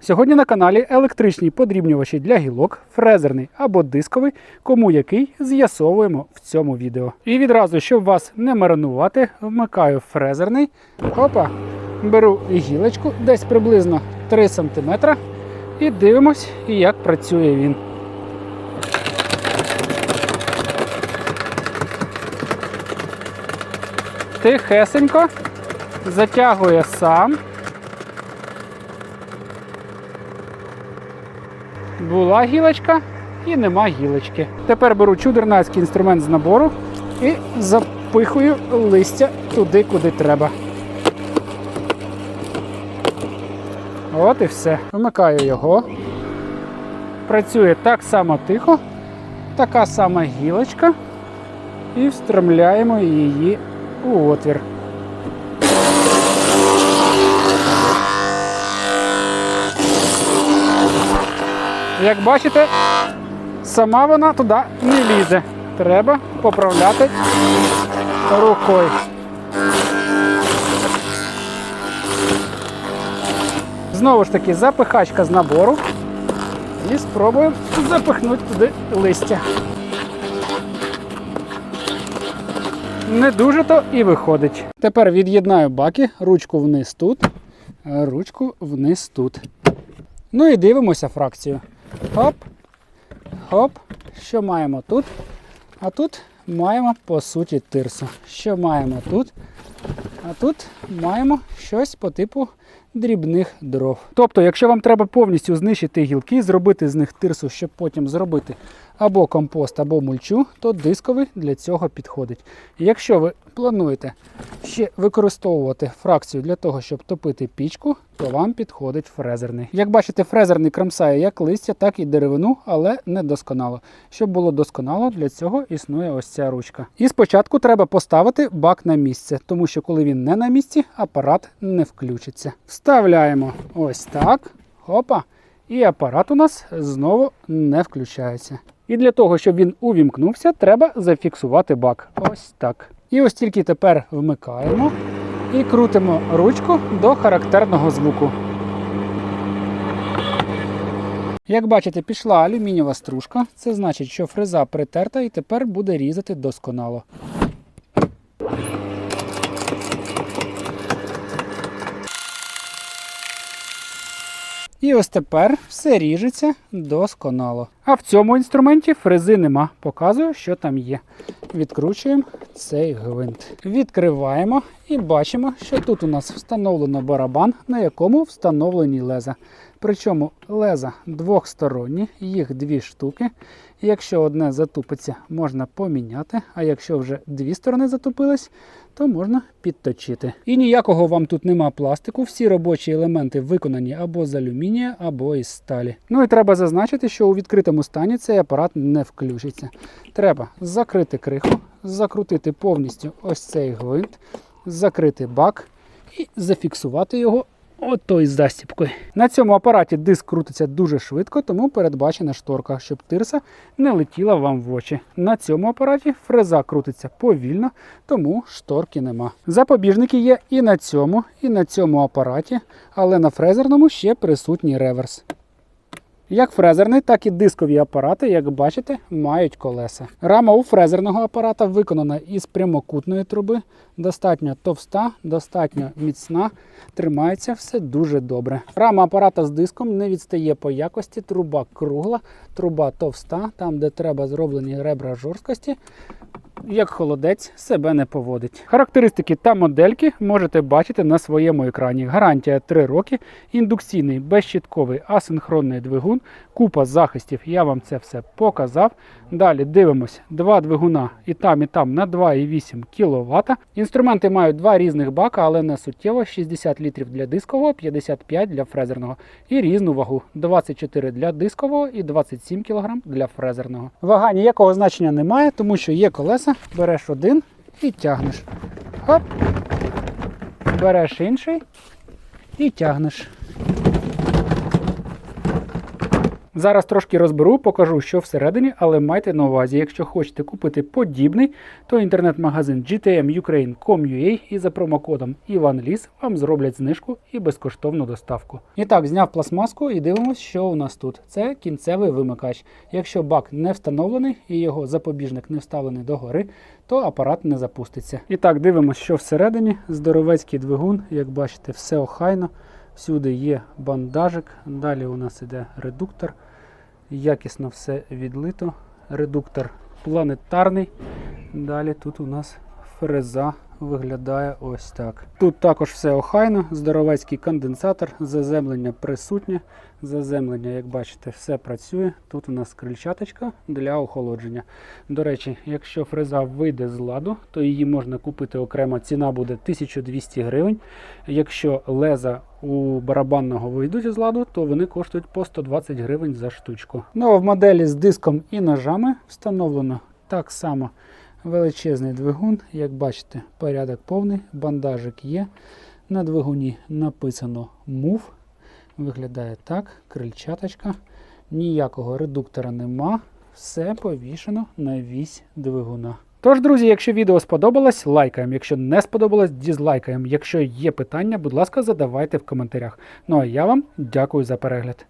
Сьогодні на каналі електричні подрібнювачі для гілок, фрезерний або дисковий, кому який з'ясовуємо в цьому відео. І відразу, щоб вас не маринувати, вмикаю фрезерний. Опа, беру гілочку десь приблизно 3 см і дивимось, як працює він. Тихесенько затягує сам. Була гілочка і нема гілочки. Тепер беру чудернацький інструмент з набору і запихую листя туди, куди треба. От і все. Вмикаю його. Працює так само тихо, така сама гілочка. І встромляємо її у отвір. Як бачите, сама вона туди не лізе. Треба поправляти рукою. Знову ж таки, запихачка з набору. І спробуємо запихнути туди листя. Не дуже то і виходить. Тепер від'єднаю баки, ручку вниз тут, ручку вниз тут. Ну і дивимося фракцію. Хоп, хоп. Що маємо тут? А тут маємо по суті тирсу. Що маємо тут? А тут маємо щось по типу дрібних дров. Тобто, якщо вам треба повністю знищити гілки, зробити з них тирсу, щоб потім зробити або компост, або мульчу, то дисковий для цього підходить. Якщо ви плануєте ще використовувати фракцію для того, щоб топити пічку, то вам підходить фрезерний. Як бачите, фрезерний кромсає як листя, так і деревину, але не досконало. Щоб було досконало, для цього існує ось ця ручка. І спочатку треба поставити бак на місце, тому що коли він не на місці, апарат не включиться. Вставляємо ось так. Хопа. І апарат у нас знову не включається. І для того, щоб він увімкнувся, треба зафіксувати бак. Ось так. І ось тільки тепер вмикаємо і крутимо ручку до характерного звуку. Як бачите, пішла алюмінієва стружка. Це значить, що фреза притерта і тепер буде різати досконало. І ось тепер все ріжеться досконало. А в цьому інструменті фрези нема. Показую, що там є. Відкручуємо цей гвинт. Відкриваємо і бачимо, що тут у нас встановлено барабан, на якому встановлені леза. Причому леза двохсторонні, їх дві штуки. Якщо одне затупиться, можна поміняти, а якщо вже дві сторони затупились, то можна підточити. І ніякого вам тут нема пластику. Всі робочі елементи виконані або з алюмінія, або із сталі. Ну і треба зазначити, що у відкритому стані цей апарат не включиться. Треба закрити криху, закрутити повністю ось цей гвинт, закрити бак і зафіксувати його Ото із застіпкою. На цьому апараті диск крутиться дуже швидко, тому передбачена шторка, щоб тирса не летіла вам в очі. На цьому апараті фреза крутиться повільно, тому шторки нема. Запобіжники є і на цьому, і на цьому апараті, але на фрезерному ще присутній реверс. Як фрезерний, так і дискові апарати, як бачите, мають колеса. Рама у фрезерного апарата виконана із прямокутної труби, достатньо товста, достатньо міцна, тримається все дуже добре. Рама апарата з диском не відстає по якості, труба кругла, труба товста, там, де треба зроблені ребра жорсткості. Як холодець себе не поводить. Характеристики та модельки можете бачити на своєму екрані. Гарантія 3 роки, індукційний безщітковий асинхронний двигун, купа захистів. Я вам це все показав. Далі дивимось два двигуна і там, і там на 2,8 кВт. Інструменти мають два різних бака, але не суттєво: 60 літрів для дискового, 55 для фрезерного. І різну вагу: 24 для дискового і 27 кг для фрезерного. Вага ніякого значення немає, тому що є колеса. Береш один і тягнеш. Хоп. Береш інший і тягнеш. Зараз трошки розберу, покажу, що всередині, але майте на увазі, якщо хочете купити подібний, то інтернет-магазин gtmukraine.com.ua і за промокодом IvanLis вам зроблять знижку і безкоштовну доставку. І так, зняв пластмаску і дивимося, що у нас тут. Це кінцевий вимикач. Якщо бак не встановлений і його запобіжник не вставлений догори, то апарат не запуститься. І так, дивимося, що всередині здоровецький двигун, як бачите, все охайно. Всюди є бандажик. Далі у нас іде редуктор. Якісно все відлито. Редуктор планетарний. Далі тут у нас фреза виглядає ось так. Тут також все охайно, здоровецький конденсатор, заземлення присутнє. Заземлення, як бачите, все працює. Тут у нас крильчаточка для охолодження. До речі, якщо фреза вийде з ладу, то її можна купити окремо. Ціна буде 1200 гривень. Якщо леза у барабанного вийдуть з ладу, то вони коштують по 120 гривень за штучку. Ну а в моделі з диском і ножами встановлено так само величезний двигун. Як бачите, порядок повний, бандажик є. На двигуні написано MOVE. Виглядає так, крильчаточка. Ніякого редуктора нема. Все повішено на вісь двигуна. Тож, друзі, якщо відео сподобалось, лайкаємо. Якщо не сподобалось, дізлайкаємо. Якщо є питання, будь ласка, задавайте в коментарях. Ну а я вам дякую за перегляд.